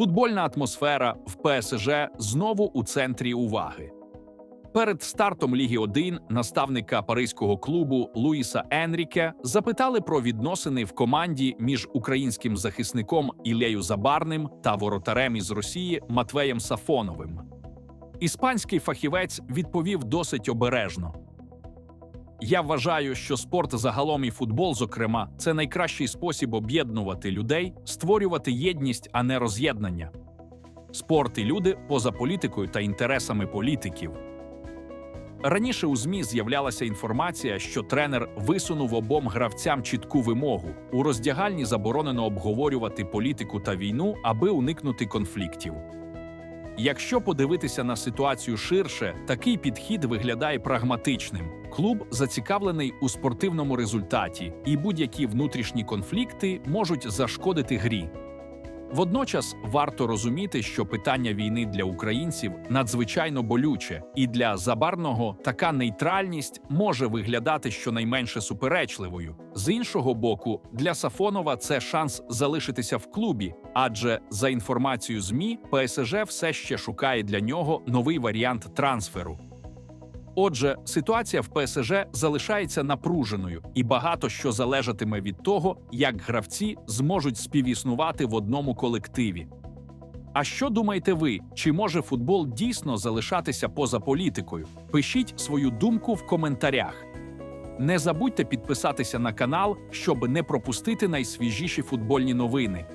Футбольна атмосфера в ПСЖ знову у центрі уваги. Перед стартом Ліги 1 наставника паризького клубу Луїса Енріке запитали про відносини в команді між українським захисником Ілею Забарним та воротарем із Росії Матвеєм Сафоновим. Іспанський фахівець відповів досить обережно. Я вважаю, що спорт загалом і футбол, зокрема, це найкращий спосіб об'єднувати людей, створювати єдність, а не роз'єднання. Спорт і люди поза політикою та інтересами політиків. Раніше у ЗМІ з'являлася інформація, що тренер висунув обом гравцям чітку вимогу. У роздягальні заборонено обговорювати політику та війну, аби уникнути конфліктів. Якщо подивитися на ситуацію ширше, такий підхід виглядає прагматичним. Клуб зацікавлений у спортивному результаті, і будь-які внутрішні конфлікти можуть зашкодити грі. Водночас варто розуміти, що питання війни для українців надзвичайно болюче, і для забарного така нейтральність може виглядати щонайменше суперечливою. З іншого боку, для Сафонова це шанс залишитися в клубі, адже за інформацією ЗМІ, ПСЖ все ще шукає для нього новий варіант трансферу. Отже, ситуація в ПСЖ залишається напруженою, і багато що залежатиме від того, як гравці зможуть співіснувати в одному колективі. А що думаєте ви? Чи може футбол дійсно залишатися поза політикою? Пишіть свою думку в коментарях. Не забудьте підписатися на канал, щоб не пропустити найсвіжіші футбольні новини.